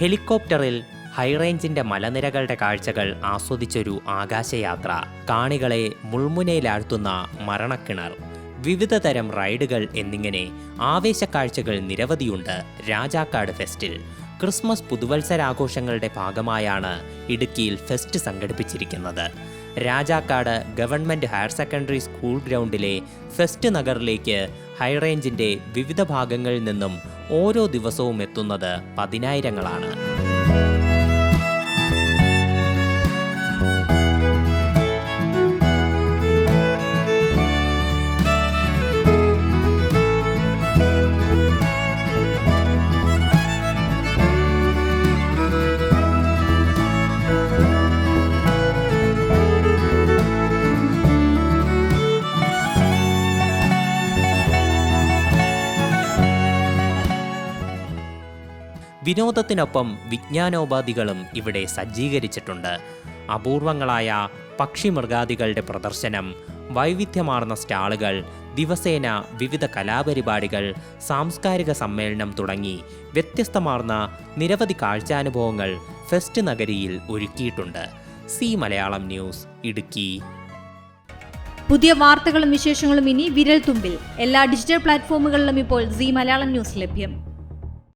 ഹെലികോപ്റ്ററിൽ ഹൈറേഞ്ചിന്റെ മലനിരകളുടെ കാഴ്ചകൾ ആസ്വദിച്ചൊരു ആകാശയാത്ര. കാണികളെ മുൾമുനയിലാഴ്ത്തുന്ന മരണക്കിണർ. വിവിധ തരം റൈഡുകൾ എന്നിങ്ങനെ ആവേശക്കാഴ്ചകൾ നിരവധിയുണ്ട് രാജാക്കാട് ഫെസ്റ്റിൽ. ക്രിസ്മസ് പുതുവത്സരാഘോഷങ്ങളുടെ ഭാഗമായാണ് ഇടുക്കിയിൽ ഫെസ്റ്റ് സംഘടിപ്പിച്ചിരിക്കുന്നത്. Rajakkad government higher secondary school ഗ്രൗണ്ടിലെ fest നഗറിലേക്ക് ഹൈറേഞ്ചിന്റെ വിവിധ ഭാഗങ്ങളിൽ നിന്നും ഓരോ ദിവസവും എത്തുന്നത് പതിനായിരങ്ങളാണ്. വിനോദത്തിനൊപ്പം വിജ്ഞാനോപാധികളും ഇവിടെ സജ്ജീകരിച്ചിട്ടുണ്ട്. അപൂർവങ്ങളായ പക്ഷിമൃഗാദികളുടെ പ്രദർശനം വൈവിധ്യമാർന്ന സ്റ്റാളുകൾ ദിവസേന വിവിധ കലാപരിപാടികൾ സാംസ്കാരിക സമ്മേളനം തുടങ്ങി വ്യത്യസ്തമാർന്ന നിരവധി കാഴ്ചാനുഭവങ്ങൾ ഫെസ്റ്റ് നഗരിയിൽ ഒരുക്കിയിട്ടുണ്ട്. C Malayalam news Idukki. പുതിയ വാർത്തകളും വിശേഷങ്ങളും ഇനി വിരൽ തുമ്പിൽ എല്ലാ ഡിജിറ്റൽ പ്ലാറ്റ്ഫോമുകളിലും ഇപ്പോൾ സി മലയാളം ന്യൂസ് ലഭ്യം.